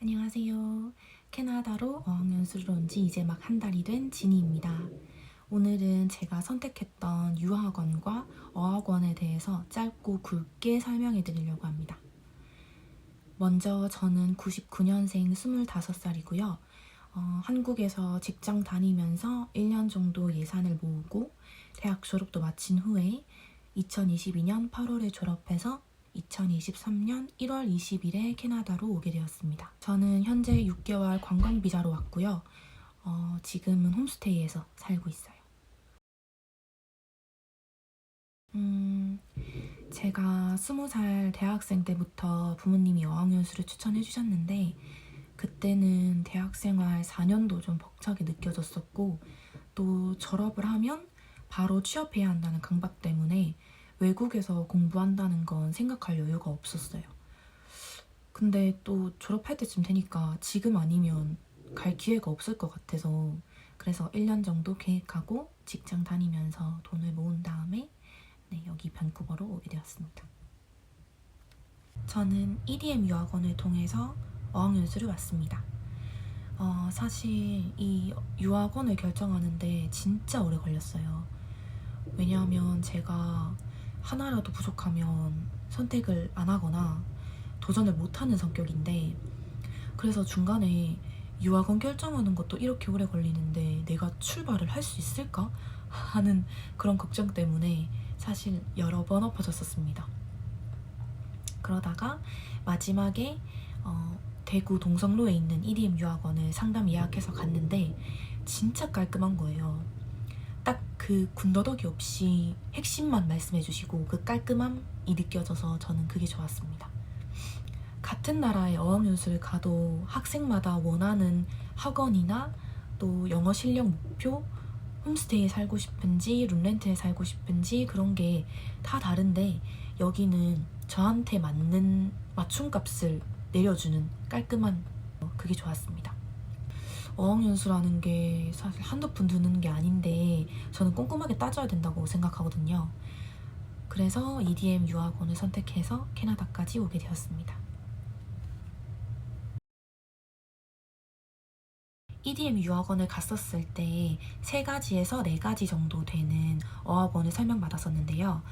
안녕하세요. 캐나다로 어학연수를 온 지 이제 막 한 달이 된 지니입니다. 오늘은 제가 선택했던 유학원과 어학원에 대해서 짧고 굵게 설명해 드리려고 합니다. 먼저 저는 99년생 25살이고요. 어, 한국에서 직장 다니면서 1년 정도 예산을 모으고 대학 졸업도 마친 후에 2022년 8월에 졸업해서 2023년 1월 20일에 캐나다로 오게 되었습니다. 저는 현재 6개월 관광 비자로 왔고요. 어, 지금은 홈스테이에서 살고 있어요. 음, 제가 20살 대학생 때부터 부모님이 어학연수를 추천해 주셨는데 그때는 대학생활 4년도 좀 벅차게 느껴졌었고 또 졸업을 하면 바로 취업해야 한다는 강박 때문에 외국에서 공부한다는 건 생각할 여유가 없었어요. 근데 또 졸업할 때쯤 되니까 지금 아니면 갈 기회가 없을 것 같아서 그래서 1년 정도 계획하고 직장 다니면서 돈을 모은 다음에 네, 여기 밴쿠버로 오게 되었습니다. 저는 EDM 유학원을 통해서 어학연수를 왔습니다. 어, 사실 이 유학원을 결정하는데 진짜 오래 걸렸어요. 왜냐하면 제가 하나라도 부족하면 선택을 안 하거나 도전을 못 하는 성격인데 그래서 중간에 유학원 결정하는 것도 이렇게 오래 걸리는데 내가 출발을 할 수 있을까? 하는 그런 걱정 때문에 사실 여러 번 엎어졌었습니다. 그러다가 마지막에 어, 대구 동성로에 있는 EDM 유학원을 상담 예약해서 갔는데 진짜 깔끔한 거예요. 딱그 군더더기 없이 핵심만 말씀해 주시고 그 깔끔함이 느껴져서 저는 그게 좋았습니다. 같은 나라의 어학연수를 가도 학생마다 원하는 학원이나 또 영어 실력 목표, 홈스테이에 살고 싶은지 룸렌트에 살고 싶은지 그런 게 다 다른데 여기는 저한테 맞는 맞춤값을 내려주는 깔끔한 어, 그게 좋았습니다. 어학연수라는 게 사실 한두 푼 드는 게 아닌데 저는 꼼꼼하게 따져야 된다고 생각하거든요. 그래서 EDM 유학원을 선택해서 캐나다까지 오게 되었습니다. EDM 유학원을 갔었을 때 세 가지에서 네 가지 정도 되는 어학원을 설명받았었는데요.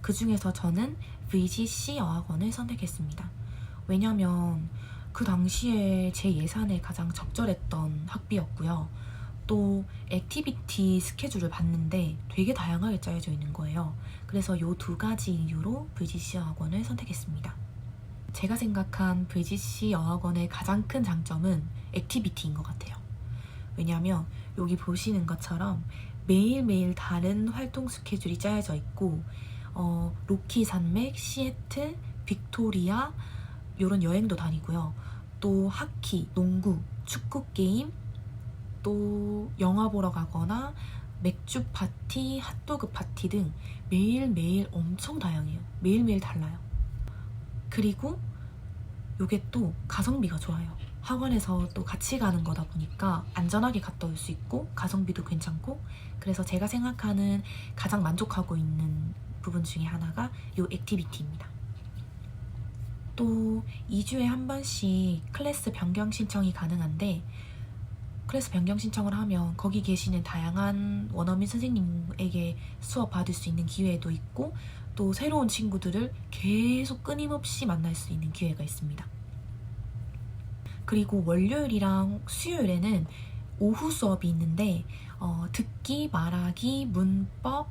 그 중에서 저는 VGC 어학원을 선택했습니다. 왜냐면 그 당시에 제 예산에 가장 적절했던 학비였고요. 또 액티비티 스케줄을 봤는데 되게 다양하게 짜여져 있는 거예요. 그래서 이 두 가지 이유로 VGC 어학원을 선택했습니다. 제가 생각한 VGC 어학원의 가장 큰 장점은 액티비티인 것 같아요. 왜냐하면 여기 보시는 것처럼 매일매일 다른 활동 스케줄이 짜여져 있고 어, 로키 산맥, 시애틀, 빅토리아 이런 여행도 다니고요. 또 하키, 농구, 축구 게임, 또 영화 보러 가거나 맥주 파티, 핫도그 파티 등 매일매일 엄청 다양해요. 매일매일 달라요. 그리고 요게 또 가성비가 좋아요. 학원에서 또 같이 가는 거다 보니까 안전하게 갔다 올 수 있고 가성비도 괜찮고 그래서 제가 생각하는 가장 만족하고 있는 부분 중에 하나가 요 액티비티입니다. 또 2주에 한 번씩 클래스 변경 신청이 가능한데 클래스 변경 신청을 하면 거기 계시는 다양한 원어민 선생님에게 수업 받을 수 있는 기회도 있고 또 새로운 친구들을 계속 끊임없이 만날 수 있는 기회가 있습니다. 그리고 월요일이랑 수요일에는 오후 수업이 있는데 어, 듣기, 말하기, 문법,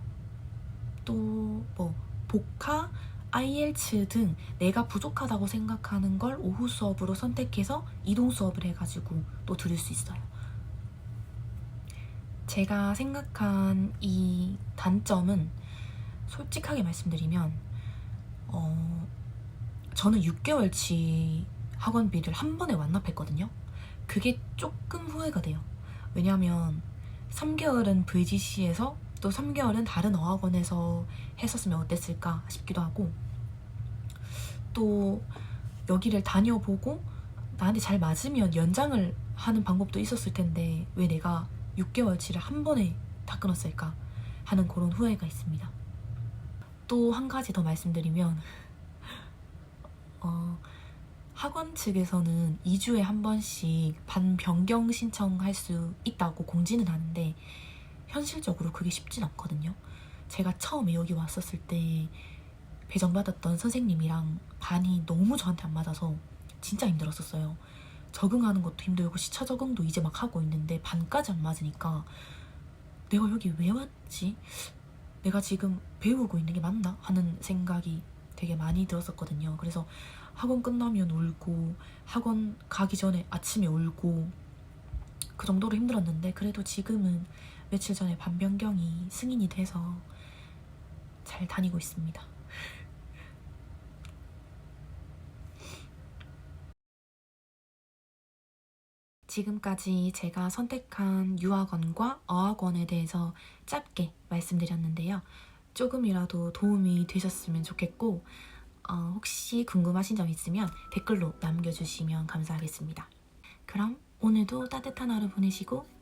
또 뭐 복화, IELTS 등 내가 부족하다고 생각하는 걸 오후 수업으로 선택해서 이동 수업을 해가지고 또 들을 수 있어요. 제가 생각한 이 단점은 솔직하게 말씀드리면 어, 저는 6개월치 학원비를 한 번에 완납했거든요. 그게 조금 후회가 돼요. 왜냐하면 3개월은 VGC에서 또 3개월은 다른 어학원에서 했었으면 어땠을까 싶기도 하고 또 여기를 다녀보고 나한테 잘 맞으면 연장을 하는 방법도 있었을 텐데 왜 내가 6개월치를 한 번에 다 끊었을까 하는 그런 후회가 있습니다. 또 한 가지 더 말씀드리면 어, 학원 측에서는 2주에 한 번씩 반 변경 신청할 수 있다고 공지는 하는데 현실적으로 그게 쉽진 않거든요. 제가 처음에 여기 왔었을 때 배정받았던 선생님이랑 반이 너무 저한테 안 맞아서 진짜 힘들었었어요. 적응하는 것도 힘들고 시차 적응도 이제 막 하고 있는데 반까지 안 맞으니까 내가 여기 왜 왔지? 내가 지금 배우고 있는 게 맞나? 하는 생각이 되게 많이 들었었거든요. 그래서 학원 끝나면 울고 학원 가기 전에 아침에 울고 그 정도로 힘들었는데 그래도 지금은 며칠 전에 반변경이 승인이 돼서 잘 다니고 있습니다. 지금까지 제가 선택한 유학원과 어학원에 대해서 짧게 말씀드렸는데요. 조금이라도 도움이 되셨으면 좋겠고, 어, 혹시 궁금하신 점 있으면 댓글로 남겨주시면 감사하겠습니다. 그럼 오늘도 따뜻한 하루 보내시고!